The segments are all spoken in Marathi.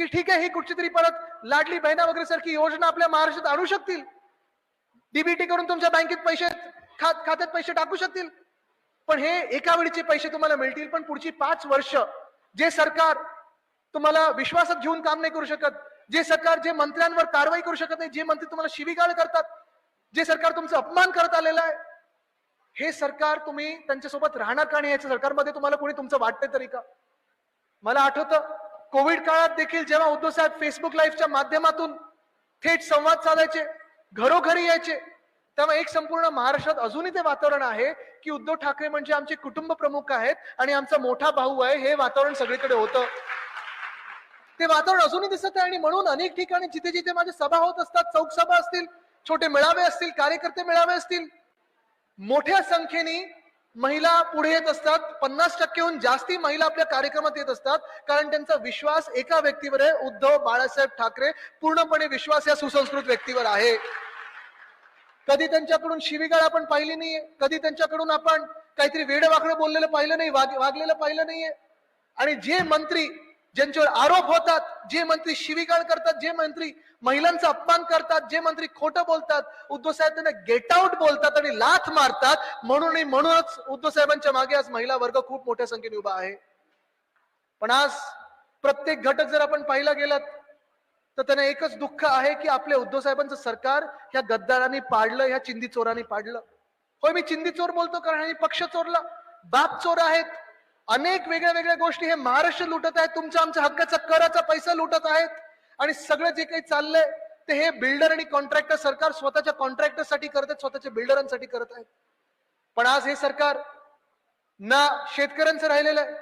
की ठीक आहे ही कुठची तरी परत लाडली बहिणा वगैरे सारखी योजना आपल्या महाराष्ट्रात आणू शकतील? डीबीटी करून तुमच्या बँकेत पैसे खात खात्यात पैसे टाकू शकतील? पण हे एका वेळीचे पैसे तुम्हाला मिळतील पण पुढची पाच वर्ष जे सरकार तुम्हाला विश्वासात घेऊन काम नाही करू शकत जे सरकार जे मंत्र्यांवर कारवाई करू शकत नाही जे मंत्री तुम्हाला शिवीगाळ करतात जे सरकार तुमचा अपमान करत आलेलं आहे हे सरकार तुम्ही त्यांच्यासोबत राहणार का नाही याच्या सरकारमध्ये तुम्हाला कोणी तुमचं वाटतंय तरी का? मला आठवतं कोविड काळात देखील जेव्हा उद्धव साहेब फेसबुक लाईव्हच्या माध्यमातून थेट संवाद साधायचे घरोघरी यायचे तेव्हा एक संपूर्ण महाराष्ट्रात अजूनही ते वातावरण आहे की उद्धव ठाकरे म्हणजे आमचे कुटुंब प्रमुख आहेत आणि आमचा मोठा भाऊ आहे हे वातावरण सगळीकडे होतं. ते वातावरण अजूनही दिसत आहे आणि म्हणून अनेक ठिकाणी जिथे जिथे माझ्या सभा होत असतात चौक सभा असतील छोटे मेळावे असतील कार्यकर्ते मेळावे असतील मोठ्या संख्येने महिला पुढे येत असतात पन्नास टक्केहून जास्ती महिला आपल्या कार्यक्रमात येत असतात कारण त्यांचा विश्वास एका व्यक्तीवर आहे उद्धव बाळासाहेब ठाकरे. पूर्णपणे विश्वास या सुसंस्कृत व्यक्तीवर आहे. कधी त्यांच्याकडून शिवीगाळ आपण पाहिली नाहीये. कधी त्यांच्याकडून आपण काहीतरी वेडवाकडं बोललेलं पाहिलं नाही वाग- वागलेलं पाहिलं नाहीये. आणि जे मंत्री ज्यांच्यावर आरोप होतात जे मंत्री शिवीगाळ करतात जे मंत्री महिलांचा अपमान करतात जे मंत्री खोटं बोलतात उद्धव साहेब त्यांना गेट आउट बोलतात आणि लाथ मारतात म्हणून म्हणूनच उद्धव साहेबांच्या मागे आज महिला वर्ग खूप मोठ्या संख्येने उभा आहे. पण आज प्रत्येक घटक जर आपण पाहिला गेलात तर त्यांना एकच दुःख आहे की आपल्या उद्धव साहेबांचं सरकार ह्या गद्दारांनी पाडलं ह्या चिंदी चोरांनी पाडलं. होय मी चिंदी चोर बोलतो कारण पक्ष चोरला. बाप चोर आहेत. अनेक वेगळ्या वेगळ्या गोष्टी हे महाराष्ट्र लुटत आहेत. तुमच्या आमच्या हक्काचा कराचा पैसा लुटत आहेत. आणि सगळं जे काही चाललंय ते हे बिल्डर आणि कॉन्ट्रॅक्टर सरकार स्वतःच्या कॉन्ट्रॅक्टरसाठी करत आहेत स्वतःच्या बिल्डरांसाठी करत आहेत. पण आज हे सरकार ना शेतकऱ्यांचं राहिलेलं आहे.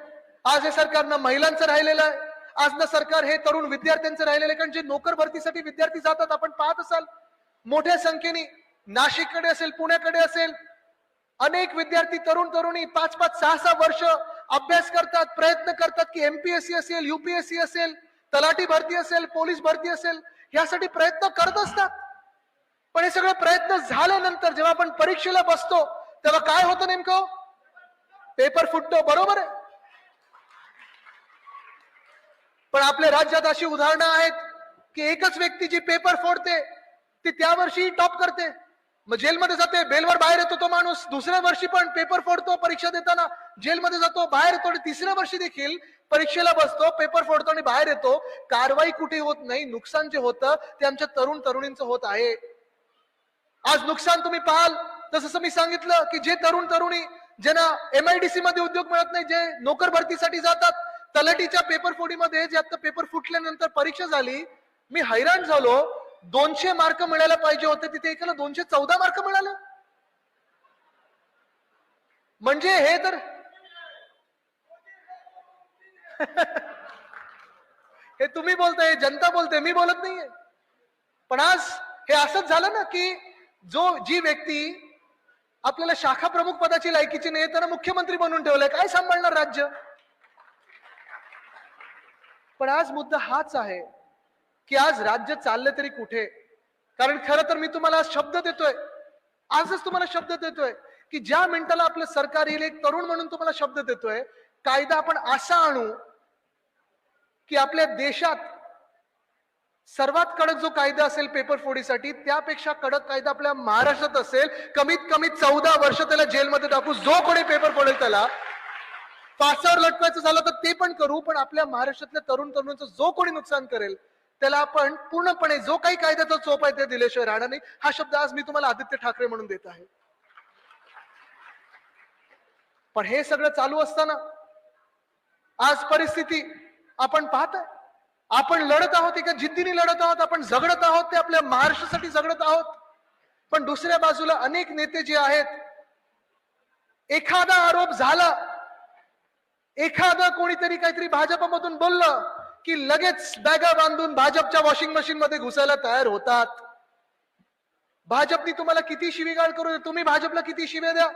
आज हे सरकार ना महिलांचं राहिलेलं आहे. आज ना सरकार हे तरुण विद्यार्थ्यांचं राहिलेलं आहे. कारण जे नोकर भरतीसाठी विद्यार्थी जातात आपण पाहत असाल मोठ्या संख्येने नाशिककडे असेल पुण्याकडे असेल अनेक विद्यार्थी तरुण तरुणी पाच पाच सहा सहा वर्ष अभ्यास करतात प्रयत्न करतात की एमपीएससी असेल युपीएससी असेल तलाठी भरती असेल पोलीस भरती असेल यासाठी प्रयत्न करत असतात. पण हे सगळे प्रयत्न झाल्यानंतर जेव्हा आपण परीक्षेला बसतो तेव्हा काय होतं नेमकं? पेपर फुटतो बरोबर आहे? पण आपल्या राज्यात अशी उदाहरणं आहेत की एकच व्यक्ती जी पेपर फोडते ती त्या वर्षी टॉप करते. मग जेलमध्ये जाते बेलवर बाहेर येतो तो माणूस. दुसऱ्या वर्षी पण पेपर फोडतो परीक्षा देताना. जेलमध्ये जातो बाहेर येतो आणि तिसऱ्या वर्षी देखील परीक्षेला बसतो पेपर फोडतो आणि बाहेर येतो. कारवाई कुठे होत नाही नुकसान जे होतं ते आमच्या तरुण तरुणींचं होत आहे. आज नुकसान तुम्ही पाहाल. तसं मी सांगितलं की जे तरुण तरुणी ज्यांना एमआयडीसी मध्ये उद्योग मिळत नाही जे नोकर भरतीसाठी जातात तलाटीच्या पेपर फोडीमध्ये जे आता पेपर फुटल्यानंतर परीक्षा झाली मी हैराण झालो. दोनशे मार्क मिळायला पाहिजे होते तिथे एकाला दोनशे चौदा मार्क मिळाले. म्हणजे हे तर हे तुम्ही बोलताय जनता बोलते मी बोलत नाहीये. पण आज हे असंच झालं ना की जो जी व्यक्ती आपल्याला शाखा प्रमुख पदाची लायकीची नाही त्यांना मुख्यमंत्री बनवून ठेवलंय. काय सांभाळणार राज्य? पण आज मुद्दा हाच आहे. की आज राज्य चाललं तरी कुठे? कारण खरं तर मी तुम्हाला आज शब्द देतोय. आजच तुम्हाला शब्द देतोय की ज्या मिनिटाला आपलं सरकार येईल एक तरुण म्हणून तुम्हाला शब्द देतोय कायदा आपण असा आणू की आपल्या देशात सर्वात कडक जो कायदा असेल पेपर फोडीसाठी त्यापेक्षा कडक कायदा आपल्या महाराष्ट्रात असेल कमीत कमी चौदा वर्ष त्याला जेलमध्ये टाकू जो कोणी पेपर फोडेल त्याला. फासावर लटकायचं झालं तर ते पण करू पण आपल्या महाराष्ट्रातल्या तरुण तरुणांचं जो कोणी नुकसान करेल त्याला आपण पूर्णपणे जो काही कायद्याचा चोप आहे ते दिल्याशिवाय राहणार नाही हा शब्द आज मी तुम्हाला आदित्य ठाकरे म्हणून देत आहे. पण हे सगळं चालू असताना आज परिस्थिती आपण पाहतोय. आपण लढत आहोत एका जिद्दीने लढत आहोत आपण झगडत आहोत ते आपल्या महाराष्ट्रासाठी झगडत आहोत. पण दुसऱ्या बाजूला अनेक नेते जे आहेत एखादा आरोप झाला एखादं कोणीतरी काहीतरी भाजपमधून बोललं की लगेच बॅगा बांधून भाजपच्या वॉशिंग मशीन मध्ये घुसायला तयार होतात. भाजपनी तुम्हाला किती शिवीगाळ करू दे तुम्ही भाजपला किती शिव्या द्या?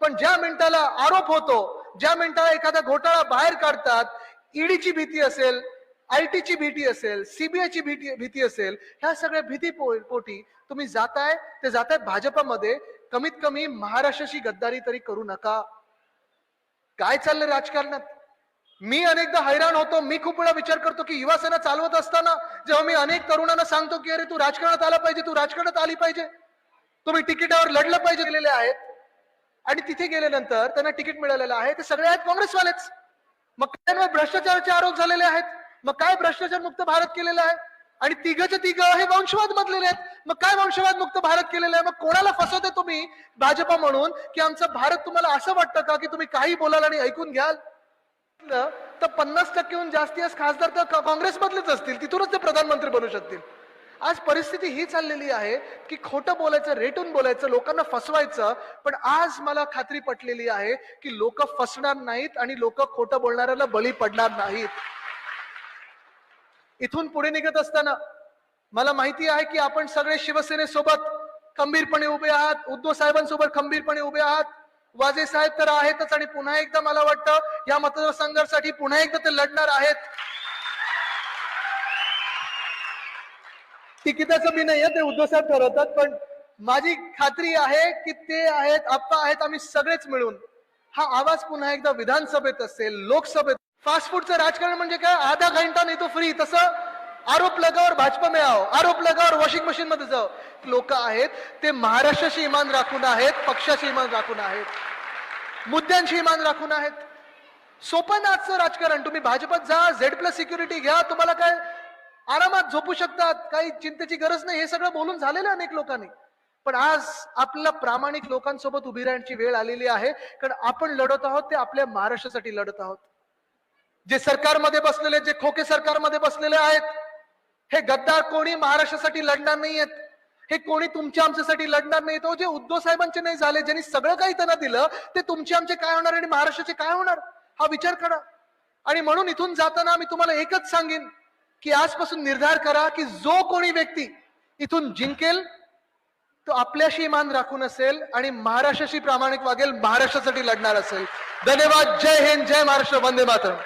पण ज्या मिनिटाला आरोप होतो ज्या मिनिटाला एखादा घोटाळा बाहेर काढतात ईडीची भीती असेल आयटीची भीती असेल सीबीआयची भीती भीती असेल ह्या सगळ्या भीती पो- पोटी तुम्ही जाताय ते जाताय भाजपामध्ये कमीत कमी महाराष्ट्राची गद्दारी तरी करू नका. काय चाललंय राजकारणात? मी अनेकदा हैराण होतो मी खूप वेळा विचार करतो की युवा सेना चालवत असताना जेव्हा मी अनेक तरुणांना सांगतो की अरे तू राजकारणात आला पाहिजे तू राजकारणात आली पाहिजे. तुम्ही तिकिटावर लढलं पाहिजे. गेलेले आहेत. आणि तिथे गेल्यानंतर त्यांना तिकीट मिळालेलं आहे. ते सगळे आहेत काँग्रेसवालेच. मग काय भ्रष्टाचाराचे आरोप झालेले आहेत. मग काय भ्रष्टाचार मुक्त भारत केलेला आहे? आणि तिघच्या तिघ हे वंशवाद मधलेले आहेत. मग काय वंशवाद मुक्त भारत केलेलं आहे? मग कोणाला फसवते तुम्ही? भाजपा म्हणून की आमचा भारत तुम्हाला असं वाटतं का की तुम्ही काही बोलाल आणि ऐकून घ्याल? तर पन्नास टक्केहून जास्ती आज खासदार तर काँग्रेसमधलेच असतील. तिथूनच ते प्रधानमंत्री बनू शकतील. आज परिस्थिती ही चाललेली आहे की खोटं बोलायचं रेटून बोलायचं लोकांना फसवायचं पण आज मला खात्री पटलेली आहे की लोक फसणार नाहीत आणि लोक खोटं बोलणाऱ्याला बळी पडणार नाहीत. इथून पुढे निघत असताना मला माहिती आहे की आपण सगळे शिवसेनेसोबत खंबीरपणे उभे आहात उद्धव साहेबांसोबत खंबीरपणे उभे आहात. वाजे साहेब तर आहेतच आणि पुन्हा एकदा मला वाटतं या मतदारसंघासाठी पुन्हा एकदा ते लढणार आहेत. तिकिटाचं मी नाहीये ते उद्धव साहेब ठरवतात पण माझी खात्री आहे की ते आहेत आप्पा आहेत आम्ही सगळेच मिळून. हा आवाज पुन्हा एकदा विधानसभेत असेल लोकसभेत. फास्ट फूडचं राजकारण म्हणजे काय? आधा घंटा नाही तो फ्री तसं आरोप लगावर भाजप मिळावं आरोप लगावर वॉशिंग मशीन मध्ये जाओ. लोक आहेत ते महाराष्ट्राशी इमान राखून आहेत पक्षाशी इमान राखून आहेत मुद्द्यांशी इमान राखून आहेत. सोपं आजचं राजकारण. तुम्ही भाजपात जा झेड प्लस सिक्युरिटी घ्या. तुम्हाला काय आरामात झोपू शकतात काही चिंतेची गरज नाही. हे सगळं बोलून झालेलं आहे अनेक लोकांनी. पण आज आपल्या प्रामाणिक लोकांसोबत उभी राहण्याची वेळ आलेली आहे कारण आपण लढत आहोत ते आपल्या महाराष्ट्रासाठी लढत आहोत. जे सरकारमध्ये बसलेले जे खोके सरकारमध्ये बसलेले आहेत हे गद्दार कोणी महाराष्ट्रासाठी लढणार नाहीयेत. हे कोणी तुमच्या आमच्यासाठी लढणार नाही तो हो, जे उद्धव साहेबांचे नाही झाले ज्यांनी सगळं काही त्यांना दिलं ते तुमचे आमचे काय होणार आणि महाराष्ट्राचे काय होणार? हा विचार करा. आणि म्हणून इथून जाताना मी तुम्हाला एकच सांगेन की आजपासून निर्धार करा की जो कोणी व्यक्ती इथून जिंकेल तो आपल्याशी मान राखून असेल आणि महाराष्ट्राशी प्रामाणिक वागेल महाराष्ट्रासाठी लढणार असेल. धन्यवाद. जय हिंद. जय महाराष्ट्र. वंदे मातरम.